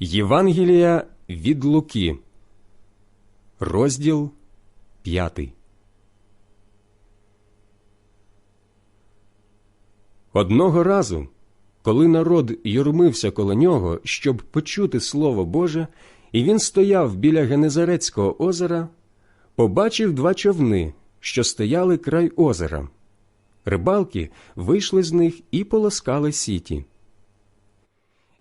Євангелія від Луки, розділ 5. Одного разу, коли народ юрмився коло нього, щоб почути Слово Боже, і він стояв біля Генезарецького озера, побачив два човни, що стояли край озера. Рибалки вийшли з них і полоскали сіті.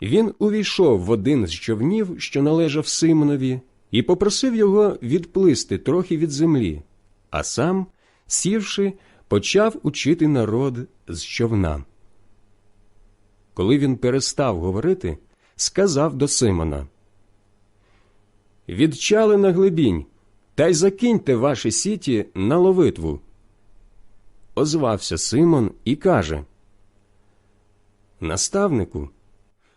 Він увійшов в один з човнів, що належав Симонові, і попросив його відплисти трохи від землі, а сам, сівши, почав учити народ з човна. Коли він перестав говорити, сказав до Симона Відчали на глибінь, та й закиньте ваші сіті на ловитву. Озвався Симон і каже Наставнику,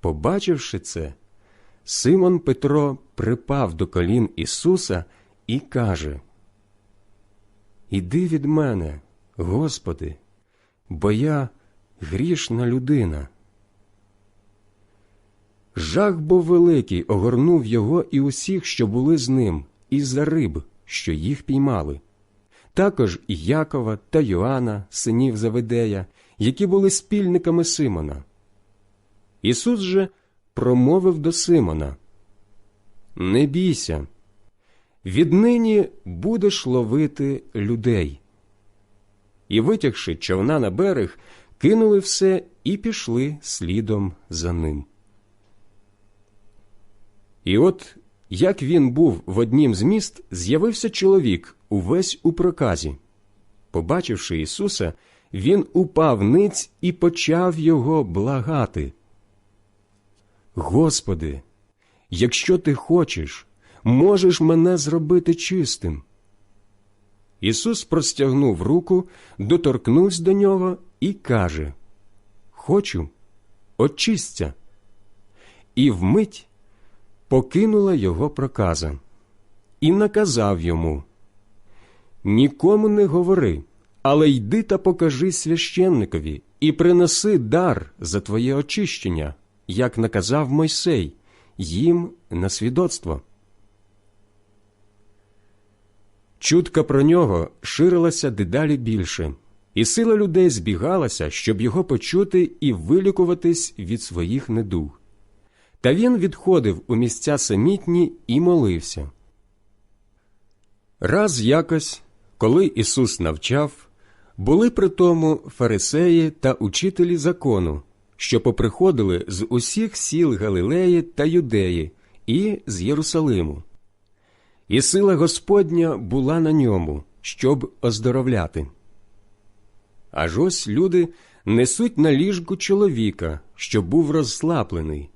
Побачивши це, Симон Петро припав до колін Ісуса і каже Іди від мене, Господи, бо я грішна людина. Жах був великий огорнув його і усіх, що були з ним, із-за риб, що їх піймали. Також і Якова та Йоанна, синів Заведея, які були спільниками Симона. Ісус же промовив до Симона Не бійся, віднині будеш ловити людей. І, витягши човна на берег, кинули все і пішли слідом за ним. І от, як він був в однім з міст, з'явився чоловік увесь у проказі. Побачивши Ісуса, він упав ниць і почав його благати. Господи, якщо ти хочеш, можеш мене зробити чистим. Ісус простягнув руку, доторкнувся до нього і каже Хочу, очисться. І вмить покинула його проказа, і наказав йому Нікому не говори, але йди та покажи священникові і принеси дар за твоє очищення, як наказав Мойсей, їм на свідоцтво. Чутка про нього ширилася дедалі більше, і сила людей збігалася, щоб його почути і вилікуватись від своїх недуг. Та він відходив у місця самітні і молився. Раз якось, коли Ісус навчав, були при тому фарисеї та учителі закону, що поприходили з усіх сіл Галилеї та Юдеї і з Єрусалиму. І сила Господня була на ньому, щоб оздоровляти. Аж ось люди несуть на ліжку чоловіка, що був розслаблений.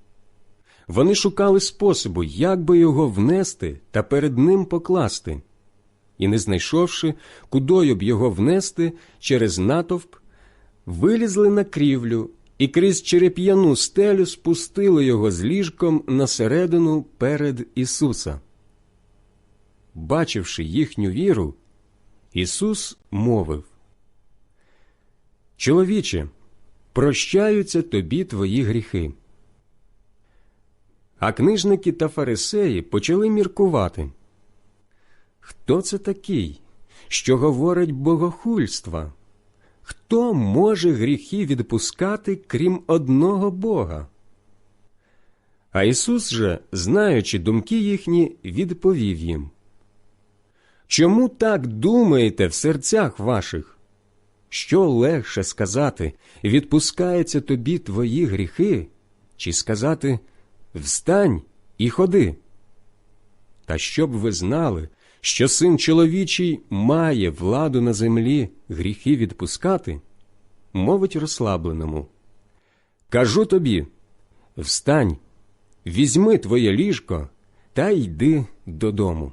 Вони шукали способу, як би його внести та перед ним покласти, і, не знайшовши, кудою б його внести через натовп, вилізли на крівлю і крізь череп'яну стелю спустили його з ліжком на середину перед Ісуса. Бачивши їхню віру, Ісус мовив Чоловіче, прощаються тобі твої гріхи. А книжники та фарисеї почали міркувати. Хто це такий, що говорить богохульства? Хто може гріхи відпускати, крім одного Бога? А Ісус же, знаючи думки їхні, відповів їм Чому так думаєте в серцях ваших? Що легше сказати відпускаються тобі твої гріхи, чи сказати Встань і ходи. Та щоб ви знали, що син чоловічий має владу на землі гріхи відпускати, мовить розслабленому. Кажу тобі встань, візьми твоє ліжко та йди додому.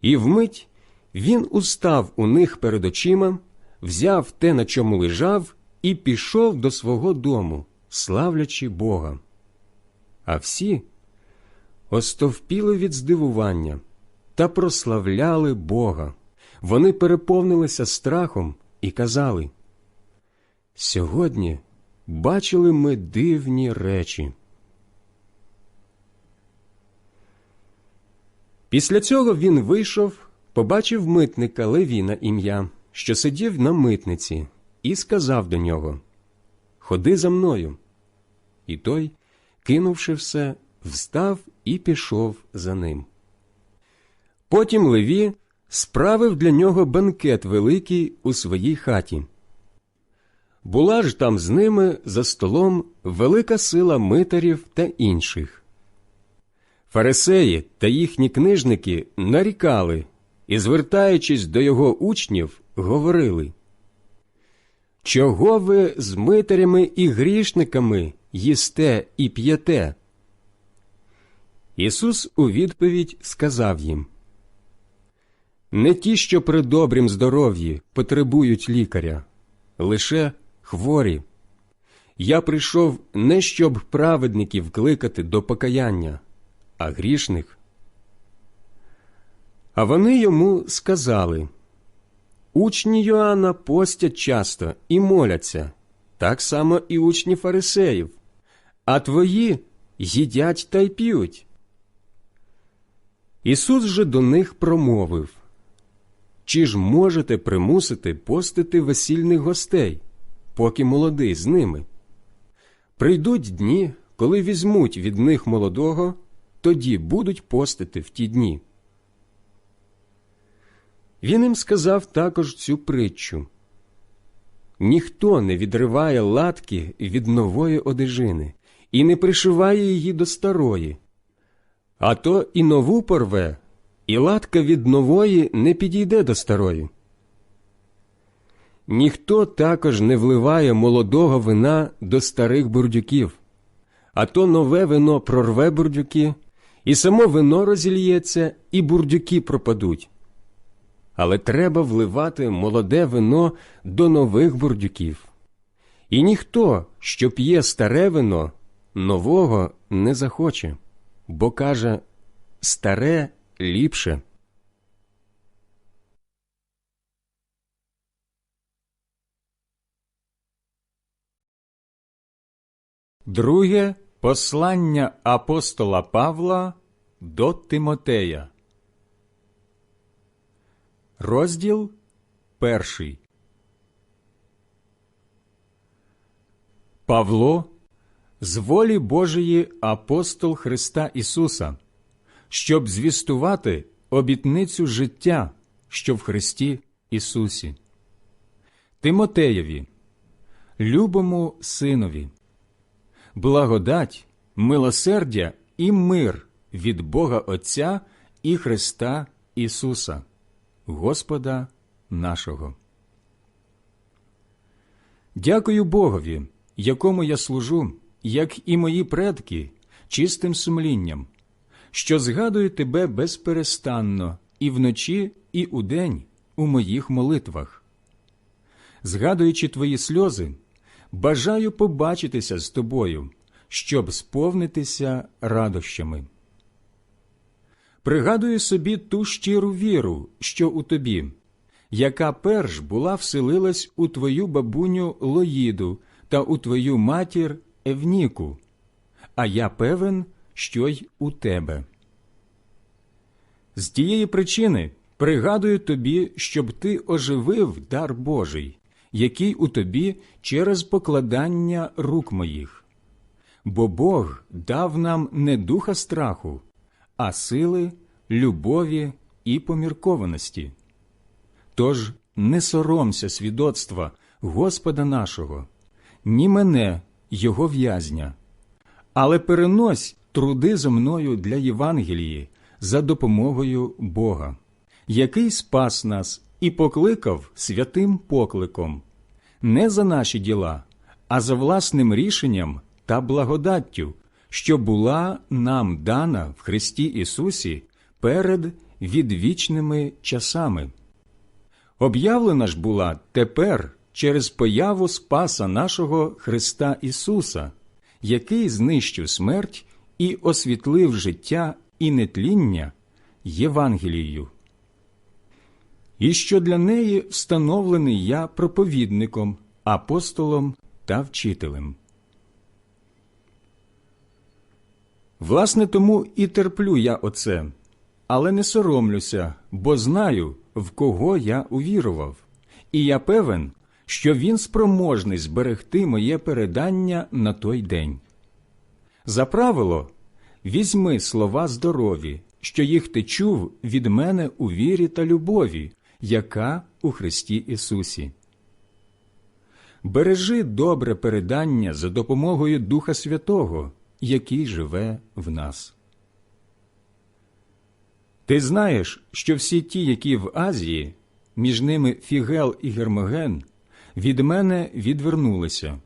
І вмить він устав у них перед очима, взяв те, на чому лежав, і пішов до свого дому, славлячи Бога. А всі остовпіли від здивування та прославляли Бога. Вони переповнилися страхом і казали Сьогодні бачили ми дивні речі. Після цього він вийшов, побачив митника Левіна ім'я, що сидів на митниці, і сказав до нього Ходи за мною. І той, кинувши все, встав і пішов за ним. Потім Леві справив для нього бенкет великий у своїй хаті. Була ж там з ними за столом велика сила митарів та інших. Фарисеї та їхні книжники нарікали і, звертаючись до його учнів, говорили Чого ви з митарями і грішниками їсте і п'єте? Ісус у відповідь сказав їм Не ті, що при добрім здоров'ї потребують лікаря, лише хворі. Я прийшов не щоб праведників кликати до покаяння, а грішних. А вони йому сказали Учні Йоанна постять часто і моляться, так само і учні фарисеїв, а твої їдять та й п'ють. Ісус же до них промовив Чи ж можете примусити постити весільних гостей, поки молодий з ними? Прийдуть дні, коли візьмуть від них молодого, тоді будуть постити в ті дні. Він їм сказав також цю притчу ніхто не відриває латки від нової одежини і не пришиває її до старої, а то і нову порве, і латка від нової не підійде до старої. Ніхто також не вливає молодого вина до старих бурдюків, а то нове вино прорве бурдюки, і само вино розільється, і бурдюки пропадуть. Але треба вливати молоде вино до нових бурдюків. І ніхто, що п'є старе вино, нового не захоче, бо каже старе ліпше. Друге послання апостола Павла до Тимотея. Розділ перший. Павло з волі Божої апостол Христа Ісуса, щоб звістувати обітницю життя, що в Христі Ісусі. Тимотеєві, любому синові благодать, милосердя і мир від Бога Отця і Христа Ісуса, Господа нашого. Дякую Богові, якому я служу, як і мої предки, чистим сумлінням, що згадую тебе безперестанно і вночі, і удень у моїх молитвах. Згадуючи твої сльози, бажаю побачитися з тобою, щоб сповнитися радощами. Пригадую собі ту щиру віру, що у тобі, яка перш була вселилась у твою бабуню Лоїду та у твою матір Евніку, а я певен, що й у тебе. З тієї причини пригадую тобі, щоб ти оживив дар Божий, який у тобі через покладання рук моїх. Бо Бог дав нам не духа страху, а сили, любові і поміркованості. Тож не соромся свідоцтва Господа нашого, ні мене, Його в'язня, але перенось труди зо мною для Євангелії за допомогою Бога, який спас нас і покликав святим покликом, не за наші діла, а за власним рішенням та благодаттю, що була нам дана в Христі Ісусі перед відвічними часами. Об'явлена ж була тепер через появу Спаса нашого Христа Ісуса, який знищив смерть і освітлив життя і нетління Євангелією. І що для неї встановлений я проповідником, апостолом та вчителем. Власне, тому і терплю я оце, але не соромлюся, бо знаю, в кого я увірував, і я певен, що він спроможний зберегти моє передання на той день. За правило, візьми слова здорові, що їх ти чув від мене у вірі та любові, яка у Христі Ісусі. Бережи добре передання за допомогою Духа Святого, який живе в нас. Ти знаєш, що всі ті, які в Азії, між ними Фігел і Гермоген, від мене відвернулися.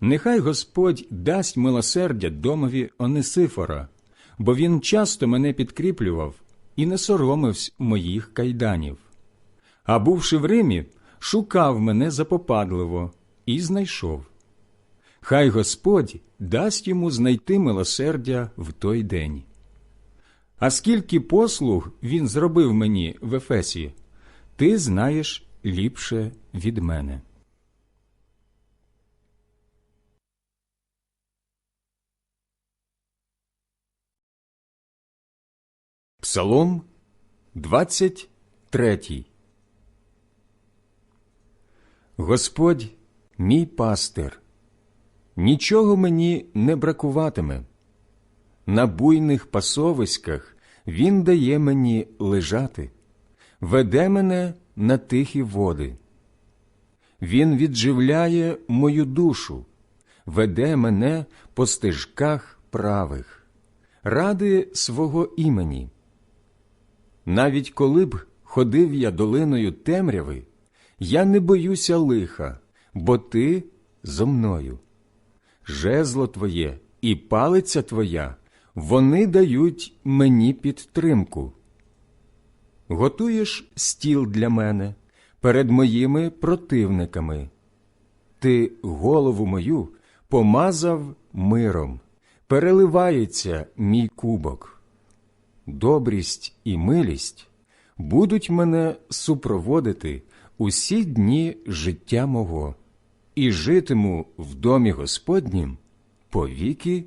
Нехай Господь дасть милосердя домові Онисифора, бо він часто мене підкріплював і не соромився моїх кайданів. А бувши в Римі, шукав мене запопадливо і знайшов. Хай Господь дасть йому знайти милосердя в той день. А скільки послуг він зробив мені в Ефесі, ти знаєш ліпше від мене. Псалом 23 Господь мій пастир, нічого мені не бракуватиме. На буйних пасовиськах Він дає мені лежати, веде мене на тихі води. Він відживляє мою душу, веде мене по стежках правих, ради свого імені. Навіть коли б ходив я долиною темряви, я не боюся лиха, бо ти зо мною. Жезло твоє і палиця твоя, вони дають мені підтримку. Готуєш стіл для мене перед моїми противниками. Ти голову мою помазав миром, переливається мій кубок. Добрість і милість будуть мене супроводити усі дні життя мого, і житиму в домі Господнім по віки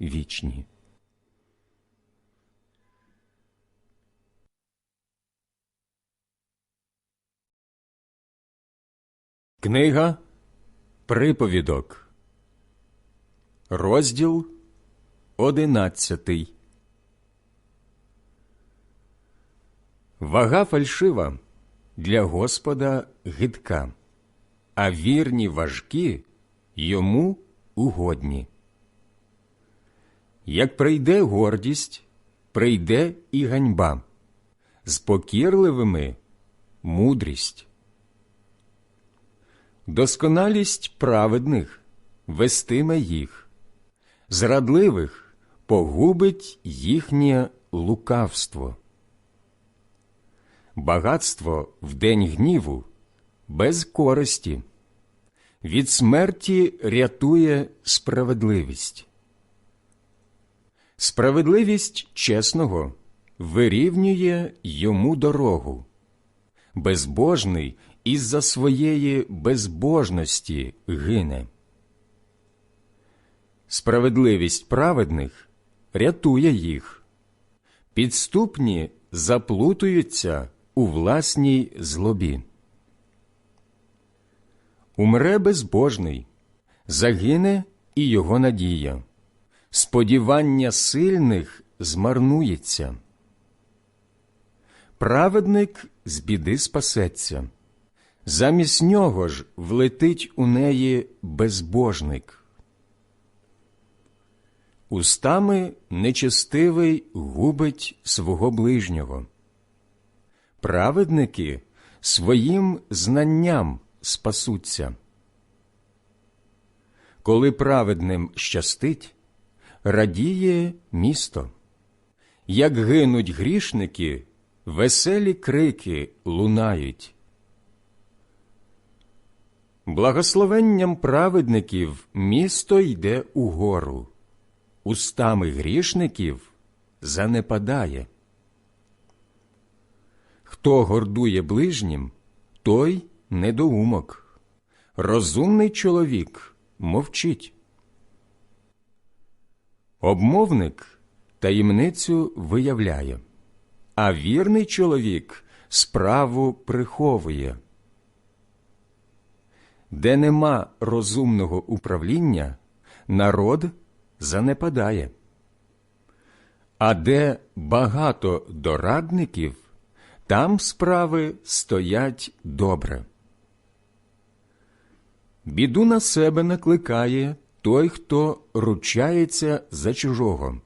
вічні. Книга Приповідок, розділ одинадцятий. Вага фальшива для Господа гидка, а вірні важкі йому угодні. Як прийде гордість, прийде і ганьба, з покірливими мудрість. Досконалість праведних вестиме їх, зрадливих погубить їхнє лукавство. Багатство в день гніву без користі, від смерті рятує справедливість. Справедливість чесного вирівнює йому дорогу, безбожний із-за своєї безбожності гине. Справедливість праведних рятує їх, підступні заплутуються у власній злобі. Умре безбожний, загине і його надія, сподівання сильних змарнується. Праведник з біди спасеться, замість нього ж влетить у неї безбожник. Устами нечестивий губить свого ближнього. Праведники своїм знанням спасуться. Коли праведним щастить, радіє місто. Як гинуть грішники, веселі крики лунають. Благословенням праведників місто йде угору, устами грішників занепадає. Хто гордує ближнім, той недоумок. Розумний чоловік мовчить. Обмовник таємницю виявляє, а вірний чоловік справу приховує. Де нема розумного управління, народ занепадає. А де багато дорадників, там справи стоять добре. Біду на себе накликає той, хто ручається за чужого,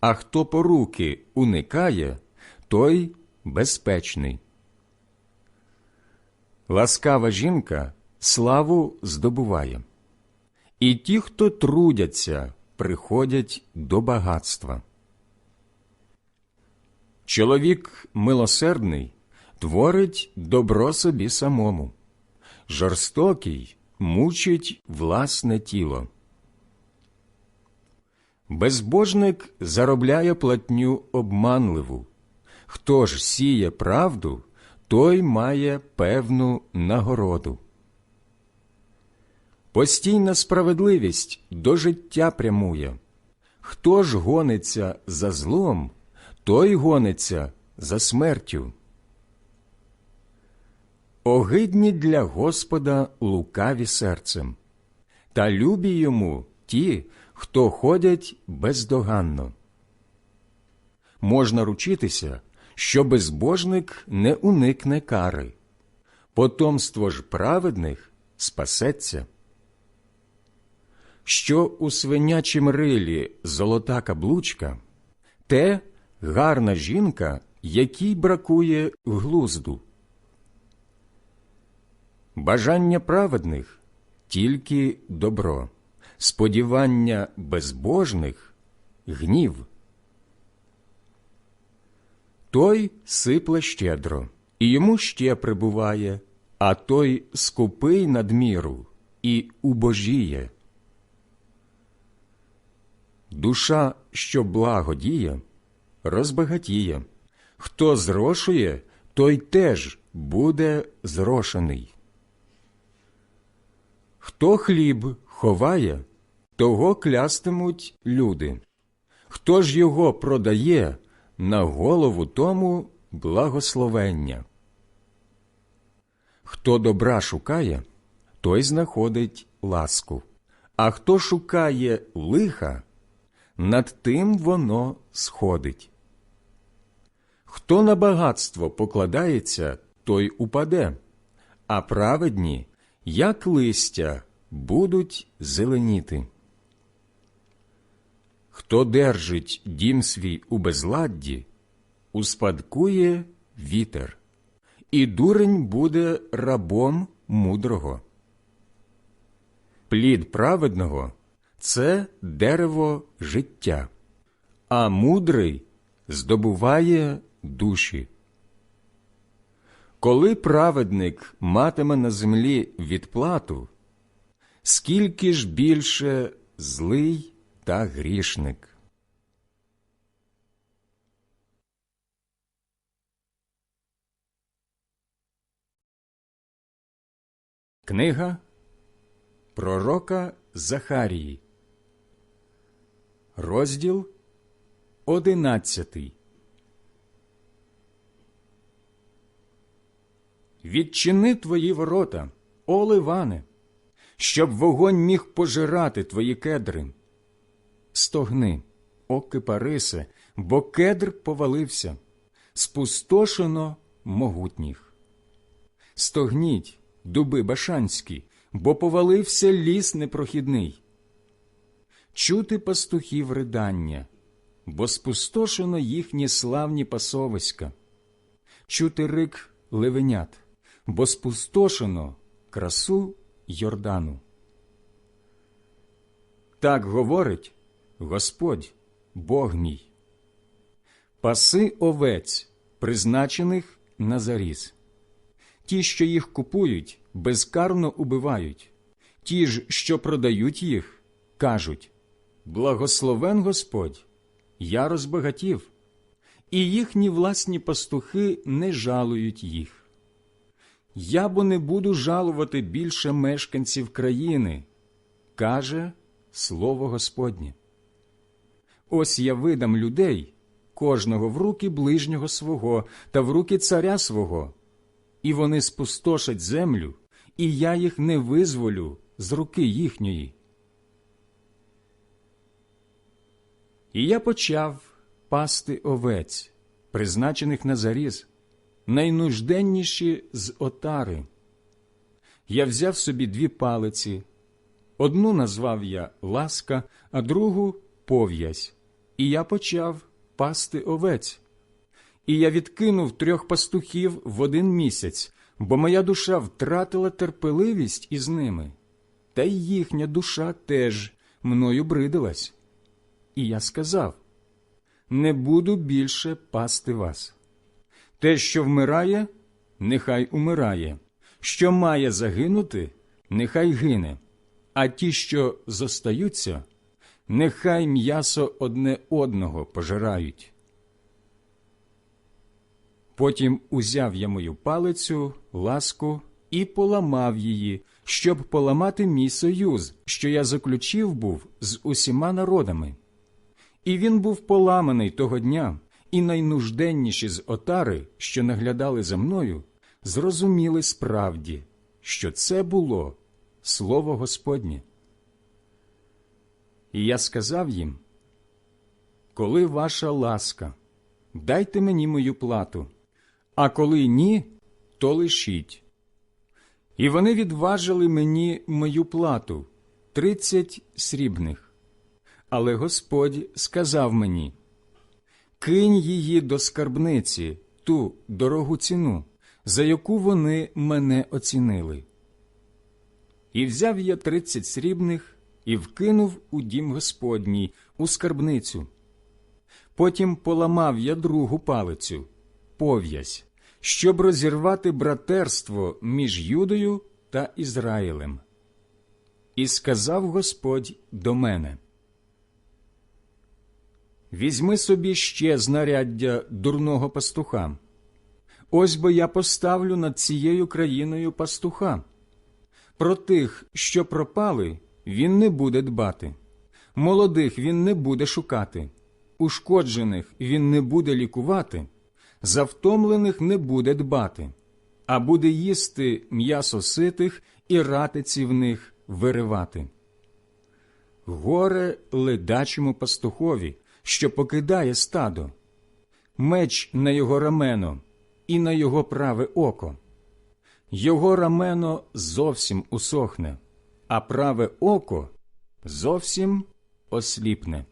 а хто поруки уникає, той безпечний. Ласкава жінка славу здобуває, і ті, хто трудяться, приходять до багатства. Чоловік милосердний творить добро собі самому, жорстокий мучить власне тіло. Безбожник заробляє платню обманливу. Хто ж сіє правду, той має певну нагороду. Постійна справедливість до життя прямує. Хто ж гониться за злом, той гониться за смертю. Огидні для Господа лукаві серцем, та любі йому ті, хто ходять бездоганно. Можна ручитися, що безбожник не уникне кари, потомство ж праведних спасеться. Що у свинячім рилі золота каблучка, те гарна жінка, якій бракує глузду. Бажання праведних тільки добро, сподівання безбожних гнів. Той сипле щедро, і йому ще прибуває, а той скупий надміру і убожіє. Душа, що благо діє, розбагатіє. Хто зрошує, той теж буде зрошений. Хто хліб ховає, того клястимуть люди. Хто ж його продає, на голову тому благословення. Хто добра шукає, той знаходить ласку, а хто шукає лиха, над тим воно сходить. Хто на багатство покладається, той упаде, а праведні, як листя, будуть зеленіти. Хто держить дім свій у безладді, успадкує вітер, і дурень буде рабом мудрого. Плід праведного це дерево життя, а мудрий здобуває душі. Коли праведник матиме на землі відплату, скільки ж більше злий та грішник. Книга Пророка Захарії, розділ одинадцятий. Відчини твої ворота, о Ливане, щоб вогонь міг пожирати твої кедри. Стогни, о кипарисе, бо кедр повалився, спустошено могутніх. Стогніть, дуби башанські, бо повалився ліс непрохідний. Чути пастухів ридання, бо спустошено їхні славні пасовиська. Чути рик левенят, бо спустошено красу Йордану. Так говорить Господь, Бог мій. Паси овець, призначених на заріз. Ті, що їх купують, безкарно убивають. Ті ж, що продають їх, кажуть Благословен Господь, я розбагатів, і їхні власні пастухи не жалують їх. Я бо не буду жалувати більше мешканців країни, каже слово Господнє. Ось я видам людей, кожного в руки ближнього свого та в руки царя свого, і вони спустошать землю, і я їх не визволю з руки їхньої. І я почав пасти овець, призначених на заріз, найнужденніші з отари. Я взяв собі дві палиці, одну назвав я ласка, а другу пов'язь, і я почав пасти овець. І я відкинув трьох пастухів в один місяць, бо моя душа втратила терпеливість із ними, та й їхня душа теж мною бридилась. І я сказав не буду більше пасти вас. Те, що вмирає, нехай умирає, що має загинути, нехай гине, а ті, що зостаються, нехай м'ясо одне одного пожирають. Потім узяв я мою палицю, ласку і поламав її, щоб поламати мій союз, що я заключив був з усіма народами. І він був поламаний того дня, і найнужденніші з отари, що наглядали за мною, зрозуміли справді, що це було слово Господнє. І я сказав їм, коли ваша ласка, дайте мені мою плату, а коли ні, то лишіть. І вони відважили мені мою плату тридцять срібних. Але Господь сказав мені кинь її до скарбниці, ту дорогу ціну, за яку вони мене оцінили. І взяв я тридцять срібних і вкинув у дім Господній, у скарбницю. Потім поламав я другу палицю, пов'язь, щоб розірвати братерство між Юдою та Ізраїлем. І сказав Господь до мене Візьми собі ще знаряддя дурного пастуха. Ось бо я поставлю над цією країною пастуха. Про тих, що пропали, він не буде дбати, молодих він не буде шукати, ушкоджених він не буде лікувати, завтомлених не буде дбати, а буде їсти м'ясо ситих і ратиці в них виривати. Горе ледачому пастухові, що покидає стадо, меч на його рамено і на його праве око. Його рамено зовсім усохне, а праве око зовсім осліпне.